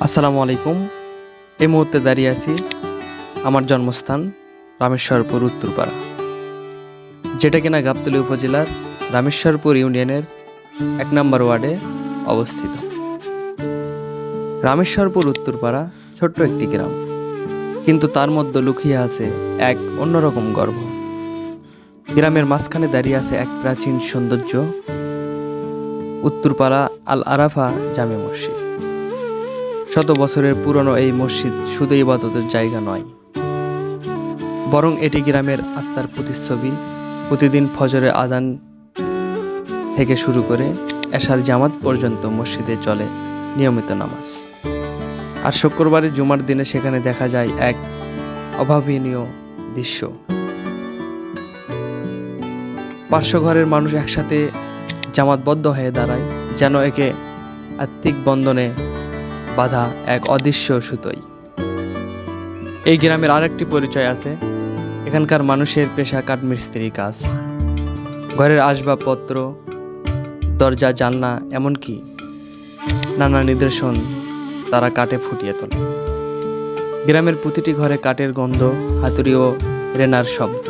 আসসালামু আলাইকুম। এই মুহূর্তে দাঁড়িয়ে আছি আমার জন্মস্থান রামেশ্বরপুর, উত্তরপাড়া। যেটা কিনা গাবতলী উপজেলার রামেশ্বরপুর ইউনিয়নের এক নম্বর ওয়ার্ডে অবস্থিত। রামেশ্বরপুর, উত্তরপাড়া ছোট্ট একটি গ্রাম। কিন্তু তার মধ্যে লুকিয়ে আছে এক অন্যরকম গর্ব। গ্রামের মাঝখানে দাঁড়িয়ে আছে এক প্রাচীন সৌন্দর্য, উত্তরপাড়া আল আরাফা জামে মসজিদ। শত বছরের পুরনো এই মসজিদ শুধু ইবাদতের জায়গা নয়, বরং এটি গ্রামের আত্মার প্রতিচ্ছবি। প্রতিদিন ফজরের আদান থেকে শুরু করে এশার জামাত পর্যন্ত মসজিদে চলে নিয়মিত নামাজ। আর শুক্রবারের জুমার দিনে সেখানে দেখা যায় এক অভাবনীয় দৃশ্য। পার্শ্ব ঘরের মানুষ একসাথে জামাতবদ্ধ হয়ে দাঁড়ায়, যেন একে আত্মিক বন্ধনে বাধা এক অদৃশ্য সুতোই। এই গ্রামের আরেকটি পরিচয় আছে, এখানকার মানুষের পেশা কাঠমিস্ত্রি কাজ। ঘরের আসবাবপত্র, দরজা, জানলা, এমনকি নানা নিদর্শন তারা কাটে ফুটিয়ে তোলে। গ্রামের প্রতিটি ঘরে কাঠের গন্ধ, হাতুড়ি ও রেনার শব্দ।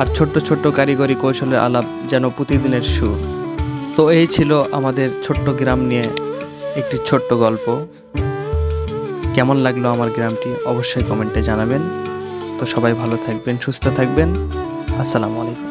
আর ছোট্ট ছোট্ট কারিগরি কৌশলের আলাপ যেন প্রতিদিনের সুর। তো এই ছিল আমাদের ছোট্ট গ্রাম নিয়ে একটি ছোট্ট গল্প। কেমন লাগল আমার গ্রামটি অবশ্যই কমেন্টে জানাবেন। তো সবাই ভালো থাকবেন, সুস্থ থাকবেন। আসসালামু আলাইকুম।